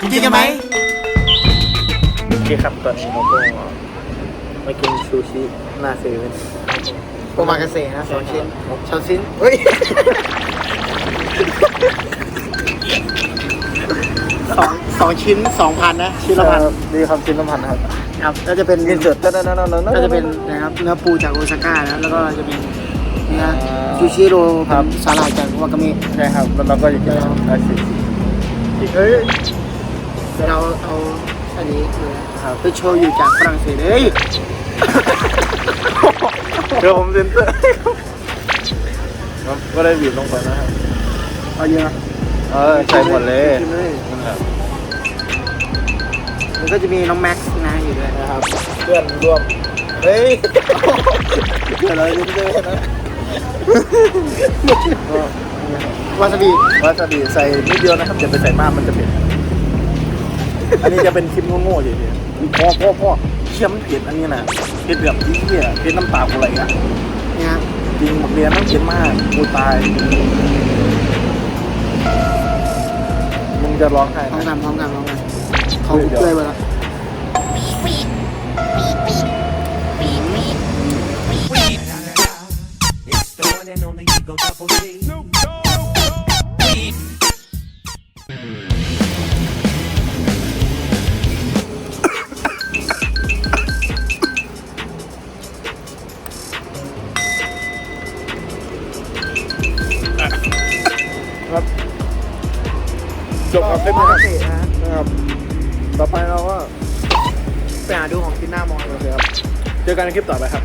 กินกันไหมโอเคครับตอนนี้เราก็มากินซูชิหน้าเซเว่นโอมากาเสะนะสองชิ้นสองชิ้นเฮ้ยสองสองชิ้นสองพันนะชิ้นละพันดีครับชิ้นละพันครับครับก็จะเป็นเงินสดนั่นนั่นนั่นนั่นก็จะเป็นนะครับเนื้อปูจากโอซาก้านะแล้วก็จะเป็นเนื้ออ่าซูชิโรครับสาหร่ายจากวากาเมะใช่ครับแล้วเราก็จะกินอาชิเฮ้ย เราเอาอันนี้เลยครับไปโชว์อยู่จากฝรั่งเศสเฮ้ยเดี๋ยวผมเซ็นเซอร์ครับก็ได้บีบลงไปนะครับเอาเยอะเออใส่หมดเลยกินเลยนั่นแหละแล้วก็จะมีน้องแม็กซ์นะอยู่ด้วยนะครับเพื่อนร่วมเฮ้ยเดี๋ยวเราเซ็นเซอร์นะก็วาซาบิวาซาบิใส่นิดเดียวนะครับอย่าไปใส่มากมันจะเผ็ด อันนี้จะเป็นคลิปโง่ๆเฉยๆพ่อพ่อพ่อเชี่ยมันเผ็ดอันนี้นะเผ็ดแบบที่เหี้ยเผ็ดน้ำตาอะไรอะเนี่ยครับจริงผมเรียนต้องเผ็ดมากกูตายมึงจะร้องไห้พร้อมนะกันพร้อมกันพร้อมกันเขาเฮ้ยเดี๋ยวเปื่อยหมดแล้ว ครับ จบกับคลิปโอนะมากาเสะนะครับ ต่อไปเราก็ไปหาดูของกินหน้ามองเลยครับ เจอกันในคลิปต่อไปครับ